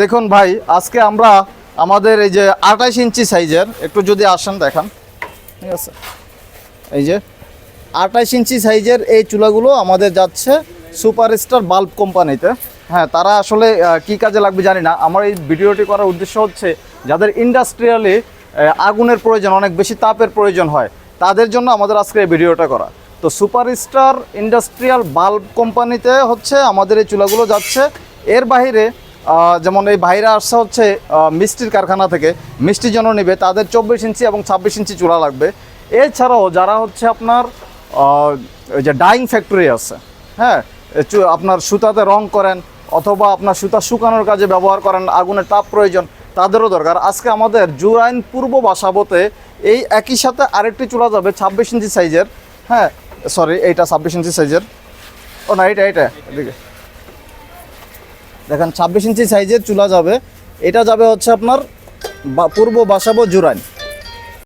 দেখুন ভাই, আজকে আমরা আমাদের এই যে আঠাশ ইঞ্চি সাইজের, একটু যদি আসেন দেখান। ঠিক আছে? এই যে আঠাশ ইঞ্চি সাইজের এই চুলাগুলো আমাদের যাচ্ছে সুপারস্টার বাল্ব কোম্পানিতে। হ্যাঁ তারা আসলে কি কাজে লাগবে জানি না। আমার এই ভিডিওটি করার উদ্দেশ্য হচ্ছে, যাদের ইন্ডাস্ট্রিয়ালি আগুনের প্রয়োজন, অনেক বেশি তাপের প্রয়োজন হয়, তাদের জন্য আমাদের আজকে এই ভিডিওটা করা। তো সুপারস্টার ইন্ডাস্ট্রিয়াল বাল্ব কোম্পানিতে হচ্ছে আমাদের এই চুলাগুলো যাচ্ছে এর আহ, যেমন এই বাইরে আসছে হচ্ছে মিষ্টির কারখানা থেকে মিষ্টি জন্য নেবে তাদের চব্বিশ ইঞ্চি এবং ছাব্বিশ ইঞ্চি চুলা লাগবে। এছাড়াও যারা হচ্ছে আপনার ওই যে ডাইং ফ্যাক্টরি আছে হ্যাঁ আপনার সুতাতে রং করেন অথবা আপনার সুতা শুকানোর কাজে ব্যবহার করেন আগুনের তাপ প্রয়োজন তাদেরও দরকার। আজকে আমাদের জুরাইন পূর্ব বাসাবতে এই একই সাথে আরেকটি চুলা যাবে ছাব্বিশ ইঞ্চি সাইজের হ্যাঁ সরি এইটা ছাব্বিশ ইঞ্চি সাইজের ও না এটা এটা এদিকে। দেখেন ছাব্বিশ ইঞ্চি সাইজের চুলা যাবে। এটা যাবে হচ্ছে আপনার পূর্ব বাসাবো জুরাইন।